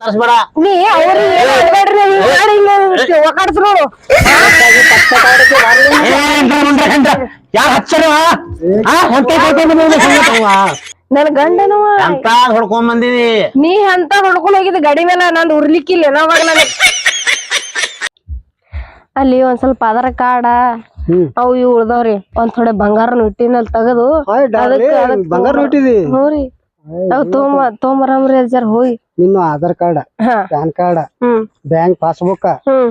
ತರ್ಸ್ಬೇಡ ನೀ ಅವ್ರಿಗೆ ಯಾರು? ನನ್ ಗಂಡನವ ಅಂತ ಹೊಡ್ಕೊಂಡ್ ಬಂದಿದಿ ನೀ ಅಂತ ಹೊಡ್ಕೊಂಡ್ ಹೋಗಿದ್ ಗಡಿ ಮೇಲೆ ನಂದು ಉರ್ಲಿಕ್ಕಿಲ್ಲ ನಾವಾಗ ನಾನು ಅಲ್ಲಿ ಒಂದ್ ಸ್ವಲ್ಪ ಅದರ ಕಾಡ. ಅವು ಇವು ಉಳ್ದವ್ರಿ ಒಂದ್ ಥೋಡೆ ಬಂಗಾರ ಇಟ್ಟಿನಲ್ಲಿ ತೆಗೆದು ಬಂಗಾರ ಇಟ್ಟಿದಿ ಅವ್ ತೋಮ ತೊಂಬರಮ್ರಿ ಜರ ಹೋಗಿ. ನಿನ್ನ ಆಧಾರ್ ಕಾರ್ಡ್ ಹಾ. ಪ್ಯಾನ್ ಕಾರ್ಡ್ ಹ್ಮ್. ಬ್ಯಾಂಕ್ ಪಾಸ್ಬುಕ್ ಹ್ಮ್.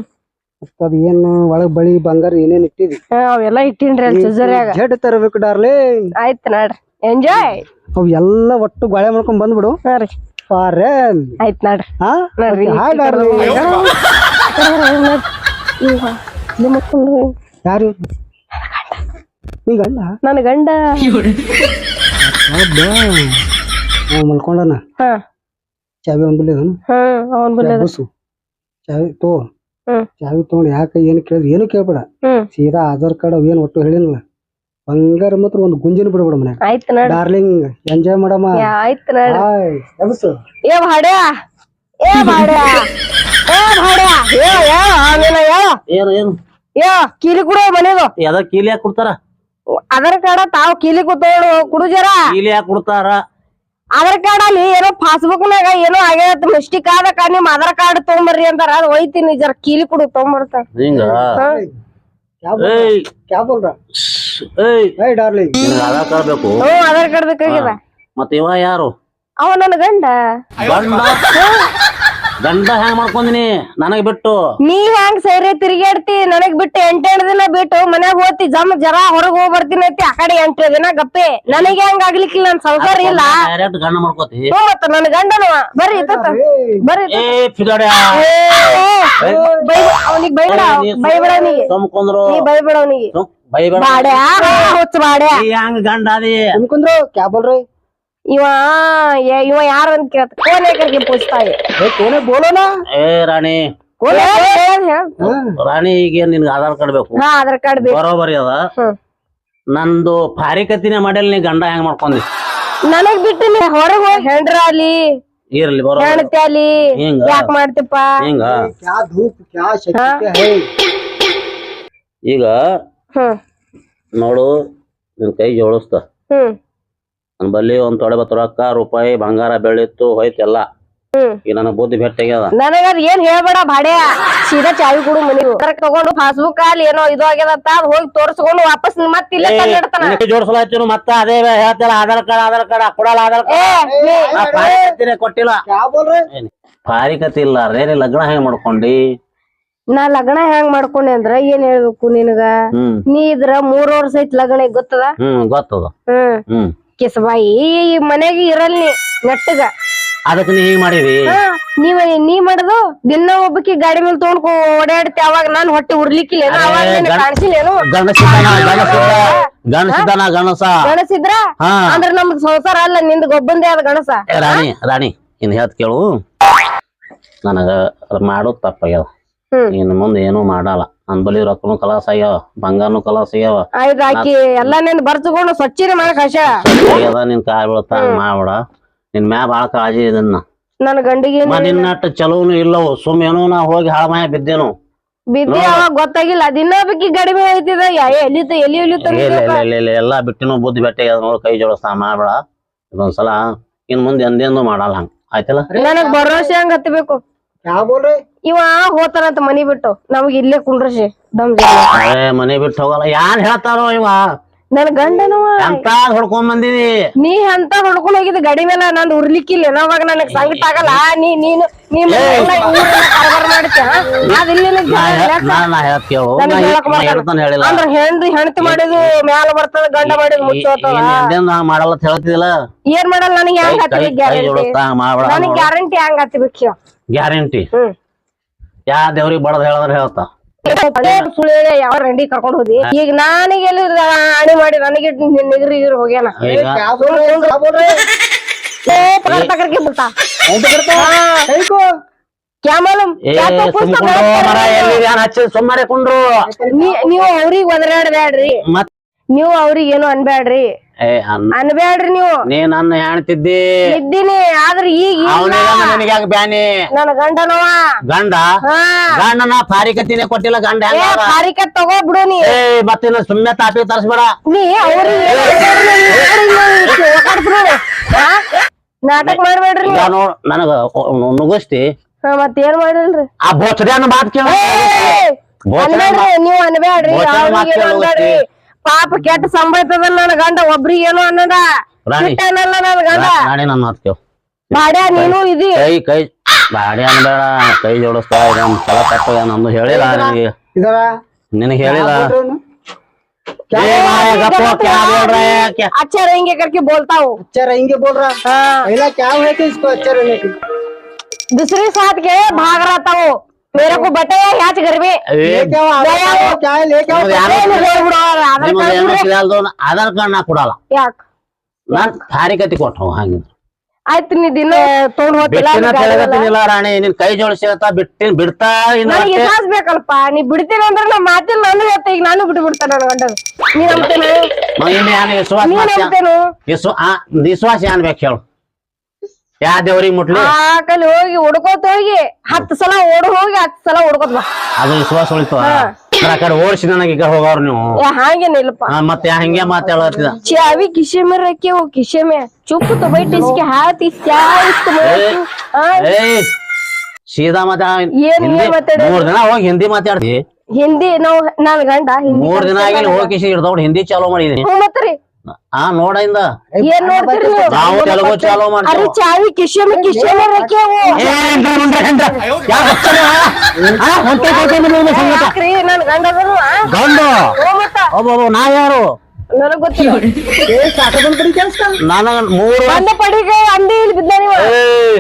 ಮತ್ತ ಅದ್ ಏನ್ ಒಳಗ್ ಬಳಿ ಬಂಗಾರ ಏನೇನ್ ಇಟ್ಟಿದಿ? ಹಾ, ಅವೆಲ್ಲ ಇಟ್ಟಿನ್ರಿ ಅಲ್ಲಿ ಜಡ್ ತರಬೇಕು ಡಾರ್ಲಿ. ಆಯ್ತ್ ನೋಡ್ರಿ. ಎಂಜಾಯ್ ಅವ್ ಎಲ್ಲ ಒಟ್ಟು ಗಾಳೆ ಮಾಡ್ಕೊಂಡ್ ಬಂದ್ಬಿಡು. ಹಾ ರೀ. ಆಯ್ತ್ ನೋಡ್ರಿ. ಹಾ? ನೋಡ್ರಿ ಹಾಯ್ ಡಾರ್ಲಿ. ಯಾರು? ನಿನ್ ಗಂಡ. ನನ್ ಗಂಡ? ಅವ ಮಲ್ಕೊಂಡನ? ಹಾ. ಚಾವಿ ಒಂದ್ ಬಿಲ್ಲಿ ಹ್ಮ್ ಅವನ್ ಬಲ್ಲ ಬಸ್ಸು. ಚಾವಿ ತೋ. ಹ್ಮ್. ಚಾವಿ ತಗೊಂಡು ಯಾಕೆ ಏನು ಕೇಳಿದ್ರು ಏನು ಕೇಳ್ಬೇಡ. ಹ್ಮ್. ಸೀದಾ ಆಧಾರ್ ಕಾರ್ಡ್ ಅವ್ ಏನ್ ಒಟ್ಟು ಹೇಳಿನಲ್ಲ ಬಂಗಾರ ಮಾತ್ರ ಒಂದು ಗುಂಜಿನ ಬಿಡಬೇಡ ಮನ್ಯಾಗ. ಆಯ್ತು ನೋಡ್ರಿ ಡಾರ್ಲಿಂಗ್ ಎಂಜಾಯ್ ಮಾಡಮ್ಮ. ಯಾ, ಆಯ್ತ್ ನೋಡ್ರಿ ಹಾಯ್ ಎಬ್ಸು. ಏ ಭಾಡ್ಯ. ಏ ಭಾಡ್ಯ. ಏ ಭಾಡ್ಯ. ಏ ಏ ಆಮೇಲೆ ಏ. ಏನು ಏನು? ಏ ಕೀಲಿ ಕುಡು ಮನೆದು. ಎದ ಕೀಲಿ ಯಾಕೆ ಕೊಡ್ತಾರ? ಆಧಾರ್ ಕಾರ್ಡ್ ತಾವ್ ಕೀಲಿ ಕೂತೋಡು ಕುಡು ಜರ ಕೀಲಿ ಯಾಕೆ ಕೊಡ್ತಾರ? ಆಧಾರ್ ಕಾರ್ಡ್ ಅಲ್ಲಿ ಏನೋ ಪಾಸ್ಬುಕ್ ನಾಗ ಏನೋ ಆಗ್ಯಾದ ಮಿಸ್ಟೇಕ್ ಆದಕ್ಕ ನಿಮ್ ಆಧಾರ್ ಕಾರ್ಡ್ ತಗೊಂಬರ್ರಿ ಅಂತಾರ ಅದ್ ಒಯ್ತೀನಿ ಜರ ಕೀಲಿ ಕೊಡು ತಗೊಂಬರ್ತಾರ. ಹಿಂಗ? ಆಧಾರ್ ಕಾರ್ಡ್ ಬೇಕು? ಹ್ಮ್ ಆಧಾರ್ ಕಾರ್ಡ್ ಬೇಕಾಗ್ಯದ. ಮತ್ತ ಇವ ಯಾರು? ಅವ ನನ್ ಗಂಡ. ಗಂಡ ಹ್ಯಾಂಗ್ ಹ್ಯಾಂಗ ಮಾಡ್ಕೊಂಡಿನಿ ನನಗ್ ಬಿಟ್ಟು. ನೀ ಹೆಂಗ್ ಸೈರೆ ತಿರುಗಾಡ್ತಿ ನನಗ್ ಬಿಟ್ಟು ಎಂಟೆಂಟ್ ದಿನ ಬಿಟ್ಟು ಮನ್ಯಾಗ ಹೋಗ್ತಿ ಜಮ್ ಜರ ಹೊರಗ್ ಹೋಗ್ ಬರ್ತೀನಿ ಅಂತಿ ಆ ಕಡೆ ಎಂಟು ದಿನ ಗಪ್ಪೆ. ನನಗೆ ಹೆಂಗ್ ಆಗ್ಲಿಕ್ಕಿಲ್ಲ ನನ್ ಸಂಸಾರ ಇಲ್ಲ. ಡೈರೆಕ್ಟ್ ಗಂಡ ಮಾಡ್ಕೋತಿ. ಹ್ಞೂ ಮತ್ತ ನನ್ ಗಂಡನವ ಬರ್ರಿ ಇತ್ತ ಬರ್ರಿ ಏ ಫಿಗಾಡ್ಯ ಅವನಿಗೆ ಬೈಬೇಡ ಬೈಬೇಡ ಅವನಿಗೆ. ಸುಮ್ಕೊಂದ್ರು. ನೀ ಬೈಬೇಡ ಅವನಿಗೆ. ಬೈಬೇಡ. ಬಾಡ್ಯಾ? ಹುಚ್ಚ ಬಾಡ್ಯಾ? ಈ ಹಂಗ ಗಂಡ ಅದೇ ಕುಂದ್ರು ಕ್ಯಾ ಬೋಲ್ ರೇ. ಇವ ಏ- ಇವ ಯಾರು ಅಂತ ಕೇಳ್ತ ಕೋನ್ ಪೂಜ್ತಾಯಿ ಏ ಕೋನೆ ಬೋಲೋ ನಾ ಏ ರಾಣಿ. ಕೋನ್ ರಾಣಿ ಈಗ ನಿನ್ಗೆ ಆಧಾರ್ ಕಾರ್ಡ್ ಬೇಕು? ಹಾ ಆಧಾರ್ ಕಾರ್ಡ್ ಬೇಕು. ಬರೋಬರಿ ಅದ. ಹ್ಮ್. ನಂದು ಫಾರಿಕತಿನ ಮಾಡೆಲ್ ನೀ ಗಂಡ ಹೆಂಗ್ ಮಾಡ್ಕೊಂಡಿ ನನಗ್ ಬಿಟ್ಟು ನೀ ಹೊರಗ್ ಹೋಗಿ ಹೆಂಡ್ರ ಅಲ್ಲಿ. ಇರ್ಲಿ ಬರೋ ಅಲ್ಲಿ. ಹಿಂಗ. ಯಾಕ್ ಮಾಡ್ತಿಪ್ಪ? ಹಿಂಗ. ಕ್ಯಾ ಧೂಪ್ ಕ್ಯಾ ಶಕ್ತಿ ಹೈ. ಈಗ ಹ್ಮ್. ನೋಡು ನಿನ್ ಕೈ ಜೋಡಿಸ್ತ ಹ್ಮ್. ನನ್ ಬಲ್ಲಿ ಒಂದ್ ತೊಡೆ ಬತ್ತು ರೊಕ್ಕ ರೂಪಾಯಿ ಬಂಗಾರ ಬೆಳಿತ್ತು ಹೋಯ್ತು ಎಲ್ಲ. ಈಗ ನನಗ್ ಬುದ್ಧಿ ಭೇಟಿ ಆಗ್ಯದ ನನಗ ಏನ್ ಹೇಳ್ಬೇಡ ಬಾಡೆ ಸೀದಾ ಚಾವಿ ಕೊಡು ಮನಿ ತಗೊಂಡು ಪಾಸ್ಬುಕ್ ಅಲ್ಲಿ ಏನೋ ಇದು ಆಗ್ಯದ ಅಂತ ಅದ್ ಹೋಗಿ ತೋರ್ಸ್ಕೊಂಡು ವಾಪಸ್ ಮತ್ತೆ ಇಲ್ಲೇ ತಂದಿಡ್ತಾನ ಜೋಡಿಸಲಾಯ್ತು ಮತ್ತೆ? ಅದೇ ಹೇಳ್ತಾರ ಆಧಾರ್ ಕಾರ್ಡ್ ಆಧಾರ್ ಕಾರ್ಡ್ ಕೊಡಲ್ಲ ಆಧಾರ್ ಕಾರ್ಡ್. ಕೊಟ್ಟಿಲ್ಲ. ರೇ ಪಾರಿಕತಿ ಇಲ್ಲ ರೇನಿ ಲಗ್ನ ಹೆಂಗ್ ಮಾಡ್ಕೊಂಡಿ? ನಾ ಲಗ್ನ ಹೆಂಗ್ ಮಾಡ್ಕೊಂಡೆ ಅಂದ್ರ ಏನ್ ಹೇಳ್ಬೇಕು ನಿನಗ? ನೀ ಇದ್ರ ಮೂರ್ ವರ್ಷ ಐತಿ ಲಗ್ನ ಗೊತ್ತದ? ಹ್ಮ್ ಗೊತ್ತದ. ಹ್ಮ್. ಹ್ಮ್. ಕಿಸಬಾಯಿ ಈ ಮನೆಗೆ ಇರಲ್ ನೀ ನೆಟ್ಟಗ. ಅದಕ್ಕೆ ನೀ ಹಿಂಗ್ ಮಾಡಿದಿ? ಹಾ ನೀವ ನೀ ಮಾಡುದು ದಿನ ಒಬ್ಬಕಿ ಗಾಡಿ ಮೇಲೆ ತಗೊಂಡ್ ಓಡಾಡ್ತಿ ಅವಾಗ ನಾನ್ ಹೊಟ್ಟೆ ಉರ್ಲಿಕ್ಕಿಲ್ಲ ಅವಾಗ ನಿನಗ್ ಗಂಡ- ಕಾಣಿಸಿಲ್ಲೇನು ಗಣಸಿದ್ದನ ಗಣಸಿದ್ದ ಗಣಸಿದ್ದನ ಗಣಸ ಗಣಸಿದ್ರ ಹಾ. ಅಂದ್ರ ನಮ್ದು ಸಂಸಾರ ಅಲ್ಲ ನಿಂದ ಗೊಬ್ಬಂದೇ ಅದ ಗಣಸ ಏ ರಾಣಿ ರಾಣಿ ಇನ್ ಹೇಳ್ತ ಕೇಳು. ನನಗ ಮಾಡೋದ್ ತಪ್ಪಾಗ್ಯಾವ ಹ್ಮ್ ಇನ್ ಮುಂದೆ ಏನೂ ಮಾಡಲ್ಲ. ನನ್ ಬಲಿ ರೊಕ್ಕನು ಕಲಾಸ ಆಗ್ಯಾವ ಬಂಗಾರನು ಕಲಾಸ ಆಗ್ಯಾವ. ಆಯ್ತು ಆಕಿ ಎಲ್ಲಾ ನಿನ್ ಬರ್ತಕೊಂಡು ಸ್ವಚ್ಛನೆ ಮಾಡಕ್ ಹಶ ಆಗ್ಯದ ನಿನ್ ಕಾಯಿ ಬೀಳತ್ತ ಮಾಡ ಮಾಡ್ಬೇಡ. ನಿನ್ ಮ್ಯಾ ಬಾಳ ಕಾಳಜಿ ಇದನ್ನ ನನ್ನ ಗಂಡಿಗೆ ನಿನ್ನಟ್ಟ ಚಲೋನು ಇಲ್ಲವು. ಸುಮ್ ಏನೋ ನಾ ಹೋಗಿ ಹಾಳಮಾಯ ಬಿದ್ದೇನು. ಬಿದ್ದಿ ಅವಾಗ ಗೊತ್ತಾಗಿಲ್ಲ ದಿನ ಬೇಕಿ ಕಡಿಮೆ ಎಲ್ಲಿತ ಎಲ್ಲಿ ಎಲ್ಲಿ ಇಲ್ಲ ಇಲ್ಲ ಇಲ್ಲ ಇಲ್ಲ ಎಲ್ಲಾ ಬಿಟ್ಟಿನೂ ಬುದ್ಧಿ ಬೆಟ್ಟ ನೋಡಿ ಕೈ ಜೋಡಿಸ್ತಾ ಮಾಡ್ಬೇಡ. ಇದೊಂದ್ಸಲ ಇನ್ ಮುಂದೆ ಎಂದೆಂದು ಮಾಡಲ್ಲ ಹಂಗ. ಆಯ್ತಲ್ಲ? ನನಗ್ ಭರವಸೆ ಹಂಗ ಹತ್ತಬೇಕು ಯಾವ ಇವ ಹೋತಾನಂತ ಮನಿ ಬಿಟ್ಟು. ನಮಗ್ ಇಲ್ಲೇ ಕುಂಡ್ರಸಿ ದಮ್ ಮನೆ ಬಿಟ್ಟು ಹೋಗಲ್ಲ. ಯಾರ್ ಹೇಳ್ತಾರೋ ಇವ? ನನ್ ಗಂಡನು ಎಂತ ಹೊಡ್ಕೊಂಡ್ ಬಂದಿದಿ? ನೀ ಅಂತ ಹೊಡ್ಕೊಂಡ್ ಹೋಗಿದ್ ಗಡಿ ಮೇಲೆ ನಂದು ಉರ್ಲಿಕ್ಕಿಲ್ಲ. ನಾವಾಗ ನನಗ್ ಸಂಗಟ ಆಗಲ್ಲ. ನೀ ನೀನು ನೀ ಮನೆಯೆಲ್ಲ ಊರೆಲ್ಲ ಕಾರ್ಬಾರ್ ಮಾಡ್ತೀಯ ನನಗ್ ಹೇಳ್ತಾನೆ ಹೇಳಿಲ್ಲ. ಅಂದ್ರ ಹೆಣ್ತಿ ಮಾಡಿದು ಮ್ಯಾಲ ಬರ್ತದ ಗಂಡ ಮಾಡಿದ್ ಮುಚ್ಚೋತದ ಮಾಡಲ್ಲ ಅಂತ ಹೇಳ್ತಿದಿಲ್ಲ ಏನ್ ಮಾಡಲ್ಲ? ನನಗೆ ಹೆಂಗ್ ಹತ್ತಬೇಕು ಗ್ಯಾರಂಟಿ? ನನಗ್ ಗ್ಯಾರಂಟಿ ಹೆಂಗ್ ಹತ್ತಬೇಕು ಗ್ಯಾರಂಟಿ. ಹ್ಮ್. ಯಾ ದೇವ್ರಿಗೆ ಬಡದ್ ಹೇಳದ್ರ ಹೇಳ್ತಾ. ಯಾವ ರಂಡಿ ಕರ್ಕೊಂಡ್ ಹೋದಿ? ಈಗ ನಾನೀಗ ಎಲ್ಲಿ ಆಣಿ ಮಾಡಿ ನನಗೆ ನಿಗ್ರಿ ಹೋಗ್ಯಾನ. ಈಗ? ಸುಮ್ಮನೆ ಕುಂಡ್ರು. ನೀವು ಅವ್ರಿಗೆ ನೀವು ಅವ್ರಿಗೆ ಏನು ಅನ್ಬ್ಯಾಡ್ರಿ. ಅನ್ಬೇಡ್ರಿ ನೀವು. ನೀ ನನ್ನ ಹೆಣ್ತಿದ್ದಿ. ಇದ್ದೀನಿ ಆದ್ರ ಈಗ ನಿನಗೆ ಯಾಕೆ ಬ್ಯಾನಿ? ನನ್ನ ಗಂಡನವ. ಗಂಡ? ಗಂಡನ ಪಾರಿಕತ್ತಿನೇ ಕೊಟ್ಟಿಲ್ಲ ಗಂಡ ಏ ಹೆಂಗ ಪಾರಿಕೆ ತಗೋ ಬಿಡು ನೀ. ಏ ಮತ್ತಿನ್ನ ಸುಮ್ಮನೆ ತಾಪಿ ತರಿಸ್ಬೇಡ. ನೀ ಅವ್ರಿಗೆ ನಾಟಕ ಮಾಡ್ಬೇಡ್ರಿ ನೋಡ್ ನನಗ ನುಗ್ಗಿಸ್ತಿ ಮತ್ತೇನ್ ಮಾಡಿಲ್ರಿ? ಆ ಬೋಚಡ್ಯಾನ ಮಾತ್ ಕೇಳ. ನೀವ್ ಅನ್ಬೇಡ್ರಿ ಬೋಚನ ಅವ್ರಿಗೆ ಮಾತ್ ಏನು ಕೇಳು ಅನ್ಬೇಡ್ರಿ ಪಾಪ ಕೆಟ್ಟ ಸಂಬೈತದಲ್ಲ ನನ್ನ ಗಂಡ ಒಬ್ರಿಗೆ ಏನೋ ಅನ್ನದ ರಾಣಿ. ಬಿಟ್ಟನಲ್ಲ ನನ್ನ ಗಂಡ ನಾಳೆ ನನ್ನ ಮಾತ್ ಕೇಳು ಬಾಡ್ಯಾ ನೀನು ಇದಿ ಕೈ ಕೈ ಬಾಡಿ ಅನ್ಬೇಡ ಕೈ ಜೋಡಿಸ್ತಾ ಇದೆ ತಲ ತಪ್ಪ ನಂದು ಹೇಳಿಲ್ಲ ನಿನಗೆ ಇದರ ನಿನಗೆ ಹೇಳಿಲ್ಲ क्या ए, माया, गप्पो, क्या बोल रहे हैं क्या अच्छा रहेंगे करके बोलता हूँ अच्छा रहेंगे बोल रहा हाँ पहला क्या हुआ कि इसको अच्छा रहने की दूसरे साथ के भाग रहा था वो मेरे को बताया याच घर में ಏ, लेके आओ आधार गया कार्ड वो। क्या है लेके आओ ನಿಮ್ಮದು ಯಾರು ಏನು ಹೇಳ್ಬಿಡು ಅವ್ರ ಆಧಾರ್ ನಿಮ್ಮದು ಕಾರ್ಡ್ ಏನೋ ಬಿಡ್ರಿ. ತಿಳಿಯಲ್ದು ಆಧಾರ್ ಕಾರ್ಡ್ ನಾ ಕೊಡಲ್ಲ ಯಾಕ್ ನಾನ್ ತಾರಿಕತಿ ಕೊಟ್ಟು ಹಂಗಿದ್ರು ಆಯ್ತು ನೀ ದಿನ ತಗೊಂಡ್ ಹೋಗ್ತಿಲ್ಲ ಬಿಟ್ಟಿನ ಅಲ್ಲಿ ಗಾಡಿ ಒಳಗ. ತಿಳಗತ್ತಿನಿಲ್ಲ ರಾಣಿ ನಿನ್ ಕೈ ಜೋಡಿಸಿ ಬಿಟ್ಟಿನ ಬಿಡ್ತಾ ಇನ್ನು ನನಗೆ ಅಷ್ಟೇ. ವಿಶ್ವಾಸ ಬೇಕಲ್ಪ ನೀ ಬಿಡ್ತೀನಿ ಅಂದ್ರೆ ನಾ ಮಾತಿಲ್ಲ ನಾನು ಹೇಳ್ತೆ ಈಗ ನಾನು ಬಿಟ್ಟು ಬಿಡ್ತಾನೆ ನನ್ನ ಗಂಡ ನೀ ನಂಬ್ತೇನು ಮ- ಇನ್ನು ಯಾನ್ ವಿಶ್ವಾಸ ನೀ ಮಾಡ್ತ್ಯಾ? ನಂಬ್ತೇನು ವಿಶ್ವ ಆ, ವಿಶ್ವಾಸ ಏನ್ ಬೇಕು ಹೇಳು ಯಾ ಮುಟ್ಲಿ? ಆಕಲಿ ಹೋಗಿ ಹುಡ್ಕೋತ ಹೋಗಿ ಹತ್ತು ಸಲ ಓಡ್ ಹೋಗಿ ಹತ್ತು ಸಲ ಹುಡ್ಕೋತ ಅದು ವಿಶ್ವಾಸ ಉಳಿತು. ಆ ಕಡೆ ಓಡಿಸಿ ನನಗೆ ಈಗ ನೀವು. ಹಾಗೇನಿಲ್ಲಪ್ಪ. ಮತ್ತೆ ಹಂಗೆ ಮಾತಾಡತ್ತಿದ ಚಾವಿ ಅವಿ ಕಿಶೆಮೆ ಓ ಕಿಶೆಮೆ ಚುಪ್ಪು ತೊ ಬೈಟ್ ಇಸ್ಕೆ ಸೀದಾ ಮಾತಾ ಏನ್ ಏನ್ ಮೂರ್ ದಿನ ಹೋಗಿ ಹಿಂದಿ ಮಾತಾಡ್ತಿ? ಹಿಂದಿ ನಾವ್ ನಾನ್ ಗಂಡ ಮೂರ್ ದಿನ ಆಗಿ ಹೋಗಿ ಹಿಡ್ದವ್ರು ಹಿಂದಿ ಚಾಲೋ ಮಾಡಿದೀನಿ. ಹಾ ನೋಡೈಂದ ಏನ್ ನೋಡ್ತೀರಿ ನೀವು? ನಾವು ತೆಲುಗು ಚಾಲೋ ಅರೆ ಮಾಡ್ತೀವಿ ಚಾವಿ ಕಿಶೆ ಮೇ ಕಿಶೆ ಮೇ ರಖೇವು ಏ, ಏನ್ರ ಉಂಡ್ರ ಏನ್ರ? ಯಾರ್ ಹಚ್ಚಾರ? ಆ, ಹೊಂಟೆ ಕರ್ಕೊಂಡ್ ಬಂದ್ರು ನಿಮ್ಮ ಸಂಗಟ. ಯಾಕ್ರಿ ನನ್ ಗಂಡ ಅದನು ಗಂಡು ಹೋ ಮತ್ತ ಅಬ್ಬಬ್ಬ, ನಾ ಯಾರು ನನಗ್ ಗೊತ್ತಿಲ್ಲ ನನಗ ಮೂರು ಬಂದೆ ಪಡಿಗೆ ಅಂದಿ ಇಲ್ಲಿ ಬಿದ್ದ ನೀವು ಏಯ್,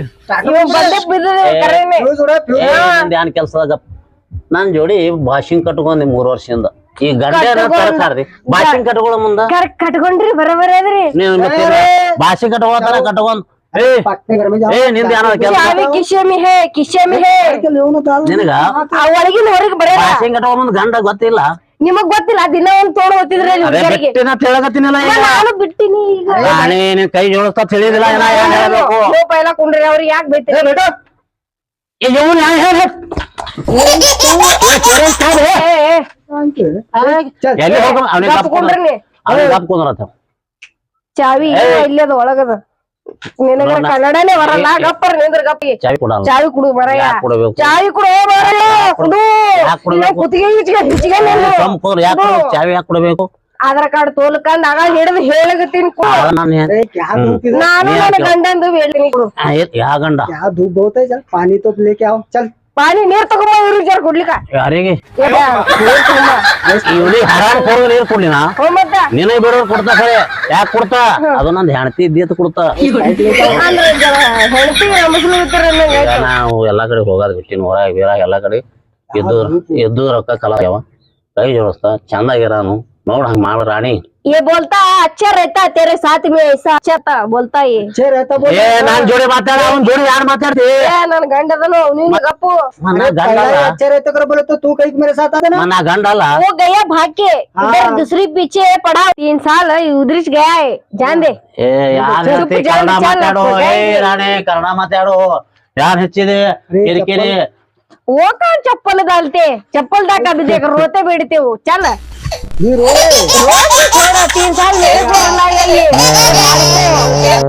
ಇವ್ ಬಂದೆ ಬಿದ್ದ ಕರೇನೆ ಏ, ನಂದ್ ಏನ್ ಕೆಲ್ಸದಾಗ ನನ್ ಜೋಡಿ ಭಾಷಿಂಗ್ ಕಟ್ಕೊಂಡಿ ಮೂರು ವರ್ಷದಿಂದ ಈ ಗಂಡ ಭಾಷೆ ಮುಂದ. ಕಟ್ಕೊಂಡ್ರಿ ಕಟ್ಕೊಂಡ್ ಹೊರಗೆ ಗಂಡ ಗೊತ್ತಿಲ್ಲ? ನಿಮಗ್ ಗೊತ್ತಿಲ್ಲ ದಿನ ಒಂದ್ ತೋಡ್ ಗೊತ್ತಿದ್ರೆ ಕೈ ಜೋಡಿಸ್ತಾ ತಿಳಿದಿಲ್ಲ ಕುಂಡ್ರಿ ಅವ್ರಿಗೆ ಯಾಕೆ ಏ, ಚಾವಿ ಇಲ್ಲಿ ಒಳಗದ. ನಿನಗ ಕನ್ನಡನೇ ಬರಲ್ಲ. ಗಪ್ಪರ್ ನಿಂದ್ರ ಗಪ್ಪಿ. ಚಾವಿ ಕುಡು ಬರಯ್ಯ ಚಾವಿ ಕುಡು ಬರಯ್ಯ ಚಾವಿ ಹಾಕಿ ಆಧಾರ್ ಕಾರ್ಡ್ ತೋಲ್ಕಂಡ್ ಆಗ ಹಿಡಿದು ಹೇಳಗತ್ತೀನಿ ನಾನು ನನ್ನ ಗಂಡಂದು ಹೇಳ್ತೀನಿ ಪಾನಿ ಗಂಡ? ಯಾವ ಧೂಪ್ ಚಲ್. ಪಾನಿ ನೀರ್ ತಗೊಂಬ ಇವ್ರಿಗೆ ಜರ ಕುಡ್ಲಿಕ ಯಾರಿಗೆ ನೀರ್ ಹರಾಮ್ ಕೊಡೋ ಕೊಡ್ಲಿನ? ಮತ್ತ. ನಿನಗೆ ಬಿಡೋರು ಕೊಡ್ತಾ ಖರೆ ಯಾಕೆ ಕೊಡ್ತಾ? ಅದು ನಂದು ಹೆಣತಿ ಇದ್ದೀತ ಕೊಡ್ತಾ. ನಾವು ಎಲ್ಲಾ ಕಡೆ ಹೋಗೋದ್ ಬಿಟ್ಟಿನ ಹೊರಗೆ ಬೀರಾಗ ಎಲ್ಲಾ ಕಡೆ. ಎದ್ದು ಎದ್ದು ರೊಕ್ಕ ಕಲಾವ ಕೈ ಜೋಡಿಸ್ತಾ ಚಂದಾಗಿರಾನು ನೋಡ್ ಹಂಗ ಮಾಡ ರಾಣಿ ये बोलता है अच्छा रहता है तेरे साथ में ऐसा अच्छा था बोलता है अच्छे रहता बोल ಏ ನಾನ್ ಜೋಡಿ ಮಾತಾಡ ಅವ್ನ್ ಜೋಡಿ ಯಾರು ಮಾತಾಡ್ತಿ ಏ ನನ್ ಗಂಡದನು ನೀನ್ ಗಪ್ಪು ನಾ ಗಂಡ पहला ಅಲ್ಲ ही अच्छे रहते कर बोले तो तू कहीं मेरे साथ आता ना ನಾ ಗಂಡ ಅಲ್ಲ वो गया भाग के इधर दूसरी पीछे पड़ा तीन साल उधर गया है जान दे ಏ ಯಾರ್ ಚುಪ್ ಹೇಳ್ತಿ ಜಾಗ ಕನ್ನಡ ಚಾಲ ಮಾತಾಡು ಹಾಕು, ಏ ರಾಣಿ ಕನ್ನಡ ಮಾತಾಡು ಯಾರ್ ಹೆಚ್ಚಿದೆ ಕಿರಿಕಿರಿ वो कहाँ चप्पल डालते चप्पल डाका भी देख रोते बैठते हो चल ये रो रोज ही छोड़ा तीन साल मेरे को लाया ये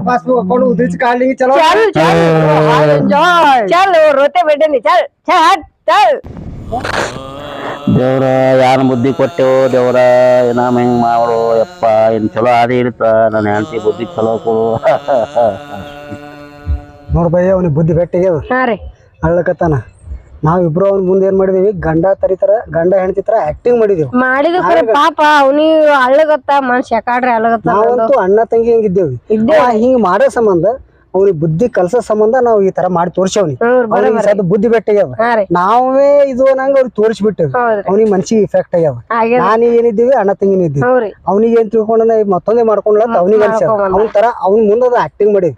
बस वो अपन उधर से काट लेंगे चलो चल चल चल वो रोते बैठे नहीं चल चल हट चल ದೇವ್ರ ಯಾರ ಬುದ್ಧಿ ಕೊಟ್ಟೆವು ದೇವ್ರ ಏನಾಮ ಹಿಂಗ್ ಮಾಡು ಯಪ್ಪ ಏನ್ ಚಲೋ ಆದಿ ಇರುತ್ತ ನನ್ನ ಹೆಂಡತಿ ಬುದ್ಧಿ ಚಲೋ ಕೊಡು ನೋಡ್ ಬಯ್ಯ ಅವ್ನಿಗೆ ಬುದ್ಧಿ ಬೆಟ್ಟಿಗೆ ಅದು ಹಾ ರೀ ಅಳ್ಳಕತ್ತಾನ ನಾವಿಬ್ರು ಅವ್ನ ಮುಂದೆ ಏನ್ ಮಾಡಿದೀವಿ? ಗಂಡ ತರಿತರ ಗಂಡ ಹೆಂಡತಿ ತರ ಆಕ್ಟಿಂಗ್ ಮಾಡಿದೀವಿ. ಮಾಡಿದ ಕರೆ ಪಾಪ ಅವನಿಗೆ ಅಳ್ಳಗತ್ತ ಮನ್ಸ್ ಯಾಕಾಡ್ರಿ ಅಳ್ಳಗತ್ತ ನಾವಂತೂ ಅಣ್ಣ ತಂಗಿ ಹಿಂಗಿದ್ದೇವಿ. ಇದ್ದೇವಿ. ಹಿಂಗ್ ಮಾಡೋ ಸಂಬಂಧ ಅವ್ನಿಗೆ ಬುದ್ಧಿ ಕಲ್ಸೋ ಸಂಬಂಧ ನಾವು ಈ ತರ ಮಾಡಿ ತೋರ್ಸವ್ನಿ. ಹ್ಮ್, ಅವ್ನಿಗೆ ಸದ್ ಬುದ್ಧಿ ಬೆಟ್ಟ ಅದ ನಾವೇ ಇದು ಅನ್ನಂಗ ಅವ್ರಿಗೆ ತೋರಿಸ್ಬಿಟ್ಟೇವಿ. ಅವ್ನಿಗೆ ಮನ್ಸಿಗೆ ಇಫೆಕ್ಟ್ ಆಗ್ಯಾವ. ಹಾಗೆ ನಾನು ಏನಿದ್ದೀವಿ ಅಣ್ಣ ತಂಗಿನ ಇದ್ದೀವಿ. ಅವ್ನಿಗೆ ಏನ್ ತಿಳ್ಕೊಂಡ ಮತ್ತೊಂದೇ ಮಾಡ್ಕೊಂಡ್ಲ ಅವ್ನಿಗೆ ಅನ್ಸ ಅವ್ನ ತರ ಅವ್ನ ಮುಂದದ ಆಕ್ಟಿಂಗ್ ಮಾಡಿ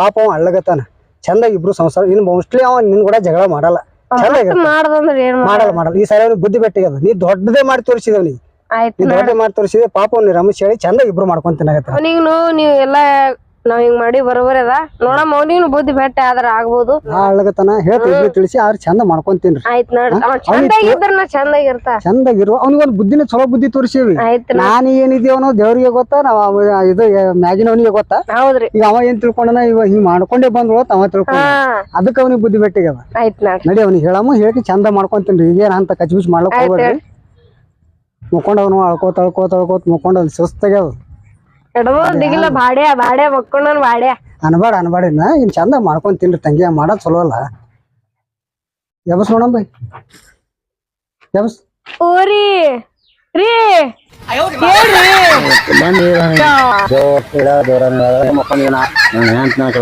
ಪಾಪ ಅವ ಅಳ್ಳಗತ್ತಾನ ಚಂದ ಇಬ್ರು ಸಂಸಾರ. ಇನ್ ಮೋಸ್ಟ್ಲಿ ಅವ ನಿನ್ ಕೂಡ ಜಗಳ ಮಾಡಲ್ಲ. ಮಾಡ್ದಂದ್ರ ಏನ್ ಮಾಡ ಮಾಡಲ್ಲ ಮಾಡಲ್ಲ. ಈ ಸಾರಿ ಅವ್ನಿಗೆ ಬುದ್ಧಿ ಬೆಟ್ಟಿಗೆ ಅದ. ನೀ ದೊಡ್ಡದೇ ಮಾಡಿ ತೋರಿಸಿದವ್ ನೀ ಆಯ್ತು ನೀ ದೊಡ್ಡ ಮಾಡಿ ತೋರಿಸಿದೆ ಪಾಪ ಅವ್ನು ರಮೇಶ್ ಹೇಳಿ ಚಂದ ಇಬ್ರು ಮಾಡ್ಕೊಂಡ್ ತಿನ್ನಾಗತ್ತಾರ ಅವನಿಗ್ನು ನೀವ್ ಎಲ್ಲಾ ನಾವ್ ಹಿಂಗ್ ಮಾಡಿ ಬರೋಬರಿ ಅದ. ನೋಡಮ್ಮ ಅವನಿಗ್ನು ಬುದ್ಧಿ ಬೆಟ್ಟ ಆದ್ರ ಆಗ್ಬೋದು. ತಿಳಿಸಿ ಅವ್ರ ಚಂದ ಮಾಡ್ಕೊಂತೀನಿ ಆಯ್ತ್ ನೋಡ್ರಿ. ಅವ ಚಂದಾಗಿದ್ರ ನಾ ಚಂದಾಗಿರ್ತ. ಚಂದಾಗಿರುವ ಅವ್ನಿಗೊಂದು ಬುದ್ಧಿನ ಚಲೋ ಬುದ್ಧಿ ತೋರಿಸಿವಿ. ಆಯ್ತ್ ನಾನು ಏನಿದೀವನೋ ದೇವ್ರಿಗೆ ಗೊತ್ತಾ ನಾವ್ ಇದು ಇದು ಮ್ಯಾಗಿನವನಿಗೆ ಗೊತ್ತಾ. ಹೌದ್ರಿ. ಈಗ ಅವ ಏನ್ ತಿಳ್ಕೊಂಡನ ಇವ ಹಿಂಗ್ ಮಾಡ್ಕೊಂಡೇ ಬಂದ್ರು ಅವ ತಿಳ್ಕೊಂಡ. ಹಾ. ಅದಕ್ಕೆ ಅವನಿಗೆ ಬುದ್ಧಿ ಬೆಟ್ಟಿಗೆ ಆಯ್ತ್ ನೋಡ್ರಿ. ನಡಿ ಅವ್ನಿಗೆ ಹೇಳಮ್ಮ ಹೇಳಿ ಚಂದ ಮಾಡ್ಕೊಂತೀನಿ ಈಗೇನ್ ಅಂತ ಕಚ್ಬಿಚ್ ಮಾಡ್ಲಕ್ ಆಯ್ತ್ ಹೋಗ್ಬೇಡ್ರಿ ಮುಕ್ಕೊಂಡವನು ಅಳ್ಕೋತ ಅಳ್ಕೋತ ಅಳ್ಕೋತ ಮುಕ್ಕೊಂಡ ಅಲ್ಲಿ ಸುಸ್ತಾಗ್ಯಾವ ಎಡಮೋ ದಿಗಿಲ್ಲ ಬಾಡ್ಯ ಬಾಡ್ಯ ಮಕ್ಕೊಂಡನ್ ಬಾಡ್ಯ. ಅನ್ಬಾಡ ಅನ್ಬಾಡಿನ ಇನ್ನ. ಇನ್ ಚಂದ ಮಾಡ್ಕೊಂಡ್ ತಿನ್ರಿ ತಂಗಿ ಮಾಡೋದ್ ಚಲೋ ಅಲ್ಲ. ಯಬಸ್ ನೋಡಮ್ ಬೈ. ಯಬಸ್ ಓರಿ ರೀ.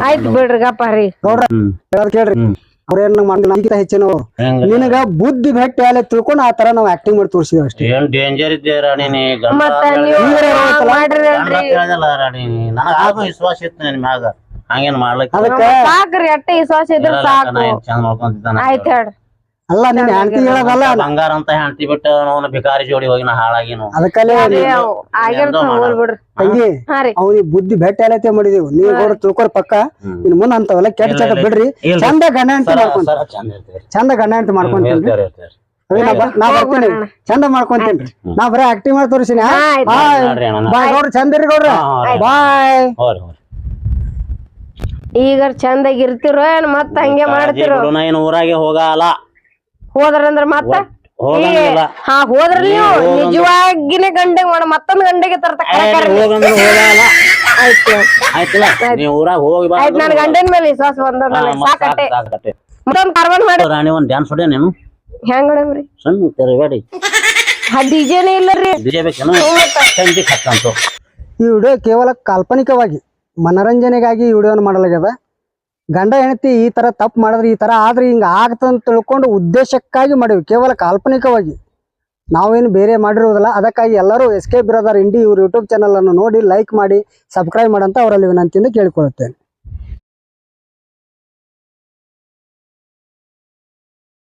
ಆಯ್ತ್ ಬಿಡ್ರಿ ಗಪ್ಪ ರೀ. ನೋಡ್ರಿ. ಕೇಳ್ರಿ. ಅವ್ರೇನ್ ನಮ್ಗಿಂತ ಹೆಚ್ಚಿನವ್ರು ಹೆಂಗ ನಿನಗ ಬುದ್ಧಿ ಭೇಟಿ ಅಲ್ಲೇ ತಿಳ್ಕೊಂಡು ಆ ತರ ನಾವ್ ಆಕ್ಟಿಂಗ್ ಮಾಡಿ ತೋರಿಸಿದ್ವಿ ಅಷ್ಟೇ. ಏನ್ ಡೇಂಜರ್ ರಾಣಿ ನೀ? ಗಂಡ ರಾಣಿ ಆತ್ಮವಿಶ್ವಾಸ ಇತ್ತು ನಿನ್ ಮ್ಯಾಗ. ಹಂಗೇನ್ ಮಾಡ್ಲಿಕ್ಕೆ ಅದಕ್ಕ ಸಾಕ್ರಿ ಅಟ್ಟೆ ವಿಶ್ವಾಸ ಇದ್ರ ಸಾಕು. ಚಂದ ಆಯ್ತ್ ಹೇಳ್ರಿ ಅಲ್ಲ ನಿನ್ ಹೆಂಡತಿ ಹೇಳೋದಲ್ಲ. ಬಂಗಾರ ಅಂತ ಹೆಂಡತಿ ಬಿಟ್ಟು ಅವನ ಭಿಕಾರಿ ಜೋಡಿ ಹೋಗಿ ನಾ ಹಾಳಾಗಿನು. ಅದಕ್ಕಲ್ಲೇ ತಂಗಿ ಅವ್ನಿಗೆ ಬುದ್ಧಿ ಭೇಟಿ ಅಲತೆ ಮಾಡಿದೀವಿ. ನೀವು ಕೂಡ ತಿಳ್ಕೊರ್ ಪಕ್ಕ. ಇನ್ ಮುಂದ್ ಅಂತವಲ್ಲ ಕೆಟ್ಟ ಚಟ ಬಿಡ್ರಿ. ಚಂದ ಗಂಡ ಅಂತ ಸರ ಮಾಡ್ಕೊಂತ ಚಂದ ಗಂಡ ಅಂತ ಮಾಡ್ಕೊಂತೀನಿ. ನಾ ಬರ್ತೀನಿ. ಚಂದ ಮಾಡ್ಕೊಂತೀನಿ. ನಾ ಬರೀ ಆಕ್ಟಿಂಗ್ ಮಾಡಿ ತೋರಿಸಿನಿ ಆಯ್ತ್. ಬಾಯ್ ನೋಡ್ರಿ ಬಾಯ್ ಚಂದ ಇರಿ ಗೌಡ್ರ. ಹಾ, ಹಾ, ರೀ. ಬಾಯ್ ಈಗ ಚಂದಾಗಿ ಇರ್ತಿರೋ ಏನ್ ಮತ್ತ ಹಂಗೆ ಮಾಡ್ತಿರೋ? ಏನು ಊರಾಗೆ ಹೋಗಲ್ಲ. ಹೋದ್ರಂದ್ರ ಮತ್ತ ಹೋಗಂಗಿಲ್ಲ ಹಾ ಹೋದ್ರ ನೀವು ನಿಜವಾಗಿನೇ ಗಂಡಗೆ ಮಾಡ ಮತ್ತೊಂದ್ ಗಂಡೆಗೆ ತರ್ತ ಹೋಗಂದ್ರೆ ಹೋಗಲ್ಲ. ಆಯ್ತು. ಆಯ್ತಲ್ಲ ನೀವ್ ಊರಾಗ ಹೋಗಿ ಬಾ. ಆಯ್ತ್ ನನ್ ಗಂಡನ್ ಮೇಲೆ ವಿಶ್ವಾಸ ಬಂದ ಹಾ, ನನಗ್. ಸಾಕಟ್ಟೆ. ಸಾಕ್ ಕಾರ್ಬನ್ ಮಾಡಿ. ರಾಣಿ ಒಂದ್ ಡ್ಯಾನ್ಸ್ ಹೊಡೆ ನೀನು? ಹೆಂಗ್ ಹೊಡಮ್ರಿ ಸಣ್ಣ ತೆರಬೇಡಿ ಆ ಡಿಜೆನೇ ಇಲ್ಲರಿ. ಡಿಜೆ ಬೇಕೇನು? ಸಂಜೆ ಹತ್ತಂತು ಈ ವಿಡಿಯೋ ಕೇವಲ ಕಾಲ್ಪನಿಕವಾಗಿ ಮನರಂಜನೆಗಾಗಿ ಈ ವಿಡಿಯೋನ ಮಾಡಲಾಗ್ಯದ. ಗಂಡ ಹೆಂಡತಿ ಈ ತರ ತಪ್ಪು ಮಾಡಿದ್ರೆ ಈ ತರ ಆದ್ರೆ ಹಿಂಗ ಆಗ್ತದಂತ ತಿಳ್ಕೊಂಡು ಉದ್ದೇಶಕ್ಕಾಗಿ ಮಾಡಿವಿ, ಕೇವಲ ಕಾಲ್ಪನಿಕವಾಗಿ. ನಾವೇನು ಬೇರೆ ಮಾಡಿರೋದಿಲ್ಲ. ಅದಕ್ಕಾಗಿ ಎಲ್ಲರೂ ಎಸ್ ಕೆ ಬ್ರದರ್ ಇಂಡಿ ಇವ್ರ ಯೂಟ್ಯೂಬ್ ಚಾನಲ್ ಅನ್ನು ನೋಡಿ, ಲೈಕ್ ಮಾಡಿ, ಸಬ್ಸ್ಕ್ರೈಬ್ ಮಾಡಂತ ಅವರಲ್ಲಿ ವಿನಂತಿಯಿಂದ ಕೇಳಿಕೊಳ್ಳುತ್ತೇನೆ.